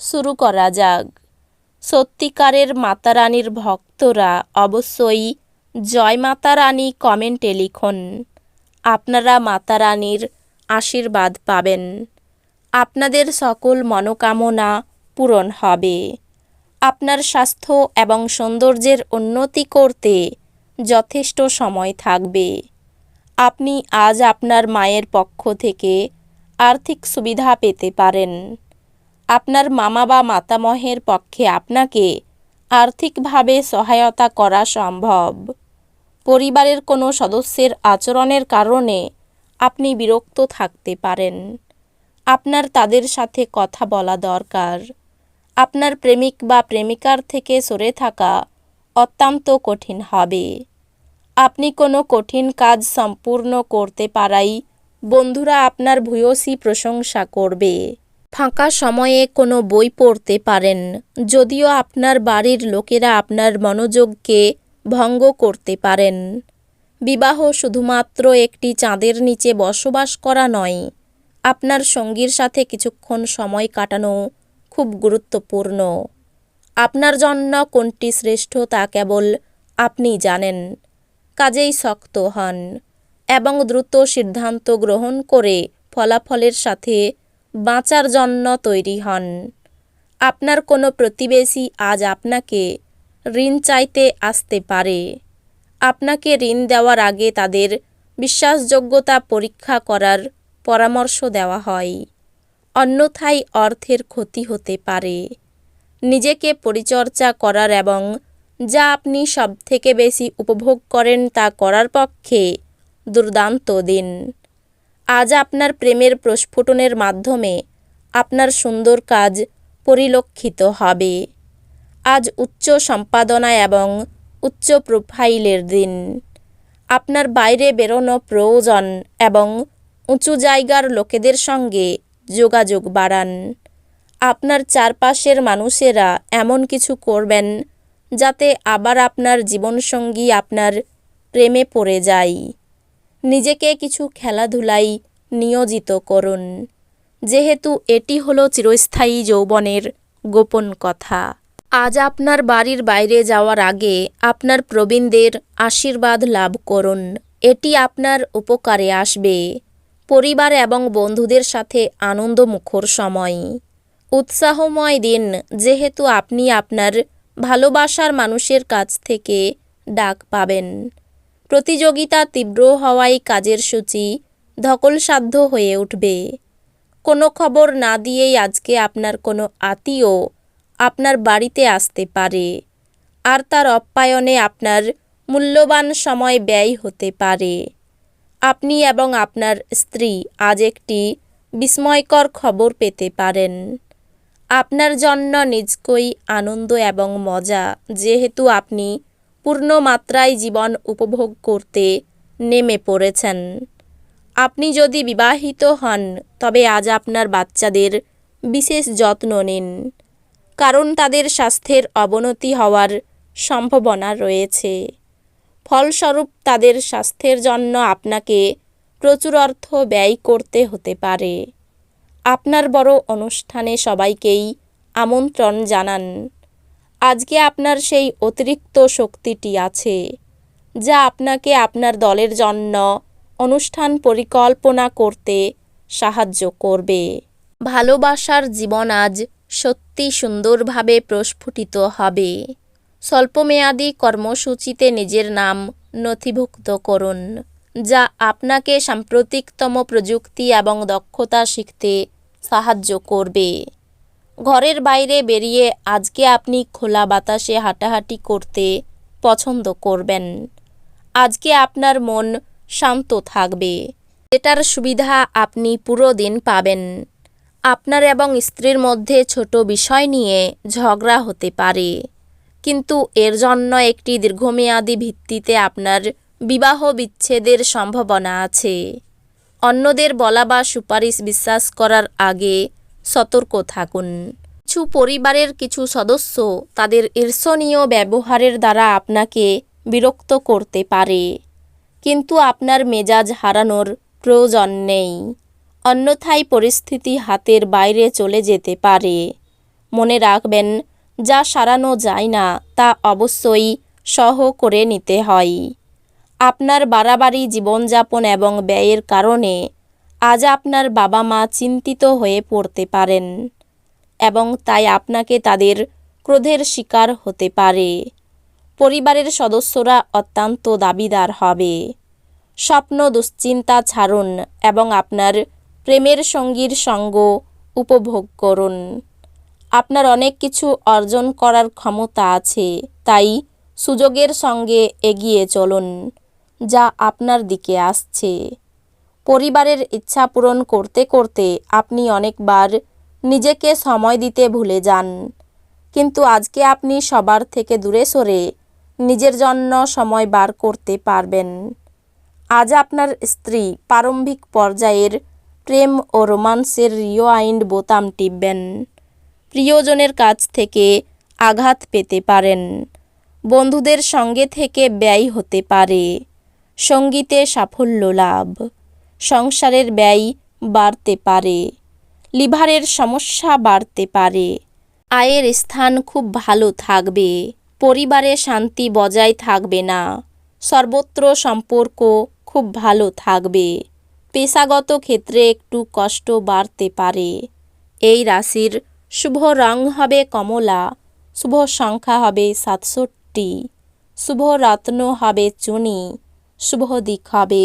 শুরু করা যাক। সত্যিকারের মাতারানীর ভক্তরা অবশ্যই জয় মাতা রানী কমেন্টে লিখুন। আপনারা মাতারানীর আশীর্বাদ পাবেন। আপনাদের সকল মনোকামনা পূরণ হবে। আপনার স্বাস্থ্য এবং সৌন্দর্যের উন্নতি করতে যথেষ্ট সময় থাকবে। আপনি আজ আপনার মায়ের পক্ষ থেকে আর্থিক সুবিধা পেতে পারেন। আপনার মামা বা মাতামহের পক্ষে আপনাকে আর্থিকভাবে সহায়তা করা সম্ভব। পরিবারের কোনো সদস্যের আচরণের কারণে আপনি বিরক্ত থাকতে পারেন। আপনার তাদের সাথে কথা বলা দরকার। আপনার প্রেমিক বা প্রেমিকার থেকে সরে থাকা অত্যন্ত কঠিন হবে। আপনি কোনো কঠিন কাজ সম্পূর্ণ করতে পারাই বন্ধুরা আপনার ভূয়সী প্রশংসা করবে। ফাঁকা সময়ে কোনো বই পড়তে পারেন। যদিও আপনার বাড়ির লোকেরা আপনার মনোযোগকে ভঙ্গ করতে পারেন। বিবাহ শুধুমাত্র একটি চাঁদের নিচে বসবাস করা নয়, আপনার সঙ্গীর সাথে কিছুক্ষণ সময় কাটানো খুব গুরুত্বপূর্ণ। আপনার জন্য কোনটি শ্রেষ্ঠ তা কেবল আপনি জানেন। কাজেই শক্ত হন এবং দ্রুত সিদ্ধান্ত গ্রহণ করে ফলাফলের সাথে বাঁচার জন্য তৈরি হন। আপনার কোনো প্রতিবেশী আজ আপনাকে ঋণ চাইতে আসতে পারে। আপনাকে ঋণ দেওয়ার আগে তাদের বিশ্বাসযোগ্যতা পরীক্ষা করার পরামর্শ দেওয়া হয়। অন্যথায় অর্থের ক্ষতি হতে পারে। নিজেকে পরিচর্যা করার এবং যা আপনি সবথেকে বেশি উপভোগ করেন তা করার পক্ষে দুর্দান্ত দিন। আজ আপনার প্রেমের প্রস্ফুটনের মাধ্যমে আপনার সুন্দর কাজ পরিলক্ষিত হবে। আজ উচ্চ সম্পাদনা এবং উচ্চ প্রোফাইলের দিন। আপনার বাইরে বেরোনো প্রয়োজন এবং উঁচু জায়গার লোকেদের সঙ্গে যোগাযোগ বাড়ান। আপনার চারপাশের মানুষেরা এমন কিছু করবেন যাতে আবার আপনার জীবনসঙ্গী আপনার প্রেমে পড়ে যায়। নিজেকে কিছু খেলাধুলাই নিয়োজিত করুন। যেহেতু এটি হলো চিরস্থায়ী যৌবনের গোপন কথা। আজ আপনার বাড়ির বাইরে যাওয়ার আগে আপনার প্রবীণদের আশীর্বাদ লাভ করুন। এটি আপনার উপকারে আসবে। পরিবার এবং বন্ধুদের সাথে আনন্দমুখর সময়। উৎসাহময় দিন, যেহেতু আপনি আপনার ভালোবাসার মানুষের কাছ থেকে ডাক পাবেন। প্রতিযোগিতা তীব্র হওয়ায় কাজের সূচি ধকলসাধ্য হয়ে উঠবে। কোনো খবর না দিয়েই আজকে আপনার কোনো আত্মীয় আপনার বাড়িতে আসতে পারে। আর তার অপ্যায়নে আপনার মূল্যবান সময় ব্যয় হতে পারে। আপনি এবং আপনার স্ত্রী আজ একটি বিস্ময়কর খবর পেতে পারেন। আপনার জন্য নিজকই আনন্দ এবং মজা, যেহেতু আপনি পূর্ণ মাত্রায় জীবন উপভোগ করতে নেমে পড়েছেন। আপনি যদি বিবাহিত হন, তবে আজ আপনার বাচ্চাদের বিশেষ যত্ন নিন, কারণ তাদের স্বাস্থ্যের অবনতি হওয়ার সম্ভাবনা রয়েছে। ফলস্বরূপ, তাদের স্বাস্থ্যের জন্য আপনাকে প্রচুর অর্থ ব্যয় করতে হতে পারে। আপনার বড় অনুষ্ঠানে সবাইকেই আমন্ত্রণ জানান। আজকে আপনার সেই অতিরিক্ত শক্তিটি আছে, যা আপনাকে আপনার দলের জন্য অনুষ্ঠান পরিকল্পনা করতে সাহায্য করবে। ভালোবাসার জীবন আজ সত্যি সুন্দরভাবে প্রস্ফুটিত হবে। স্বল্পমেয়াদী কর্মসূচিতে নিজের নাম নথিভুক্ত করুন, যা আপনাকে সাম্প্রতিকতম প্রযুক্তি এবং দক্ষতা শিখতে সাহায্য করবে। ঘরের বাইরে বেরিয়ে আজকে আপনি খোলা বাতাসে হাঁটাহাঁটি করতে পছন্দ করবেন। আজকে আপনার মন শান্ত থাকবে। এটার সুবিধা আপনি পুরো দিন পাবেন। আপনার এবং স্ত্রীর মধ্যে ছোট বিষয় নিয়ে ঝগড়া হতে পারে। কিন্তু এর জন্য একটি দীর্ঘমেয়াদী ভিত্তিতে আপনার বিবাহ বিচ্ছেদের সম্ভাবনা আছে। অন্যদের বলা বা সুপারিশ বিশ্বাস করার আগে সতর্ক থাকুন। কিছু পরিবারের কিছু সদস্য তাদের ঈর্ষণীয় ব্যবহারের দ্বারা আপনাকে বিরক্ত করতে পারে। কিন্তু আপনার মেজাজ হারানোর প্রয়োজন নেই। অন্যথায় পরিস্থিতি হাতের বাইরে চলে যেতে পারে। মনে রাখবেন, যা সারানো যায় না, তা অবশ্যই সহ করে নিতে হয়। আপনার বাড়াবাড়ি জীবনযাপন এবং ব্যয়ের কারণে আজ আপনার বাবা মা চিন্তিত হয়ে পড়তে পারেন এবং তাই আপনাকে তাদের ক্রোধের শিকার হতে পারে। পরিবারের সদস্যরা অত্যন্ত দাবিদার হবে। স্বপ্ন দুশ্চিন্তা ছাড়ুন এবং আপনার প্রেমের সঙ্গীর সঙ্গ উপভোগ করুন। আপনার অনেক কিছু অর্জন করার ক্ষমতা আছে, তাই সুযোগের সঙ্গে এগিয়ে চলুন, যা আপনার দিকে আসছে। পরিবারের ইচ্ছা পূরণ করতে করতে আপনি অনেকবার নিজেকে সময় দিতে ভুলে যান। কিন্তু আজকে আপনি সবার থেকে দূরে সরে নিজের জন্য সময় বার করতে পারবেন। আজ আপনার স্ত্রী প্রারম্ভিক পর্যায়ের প্রেম ও রোমান্সের রিওয়াইন্ড বোতাম টিপবেন। প্রিয়জনের কাছ থেকে আঘাত পেতে পারেন। বন্ধুদের সঙ্গে থেকে ব্যয় হতে পারে। সঙ্গীতে সাফল্য লাভ। সংসারের ব্যয় বাড়তে পারে, লিভারের সমস্যা বাড়তে পারে, আয়ের স্থান খুব ভালো থাকবে, পরিবারে শান্তি বজায় থাকবে না, সর্বত্র সম্পর্ক খুব ভালো থাকবে, পেশাগত ক্ষেত্রে একটু কষ্ট বাড়তে পারে। এই রাশির শুভ রং হবে কমলা, শুভ সংখ্যা হবে সাতষট্টি, শুভ রত্ন হবে চুনি, শুভ দিক হবে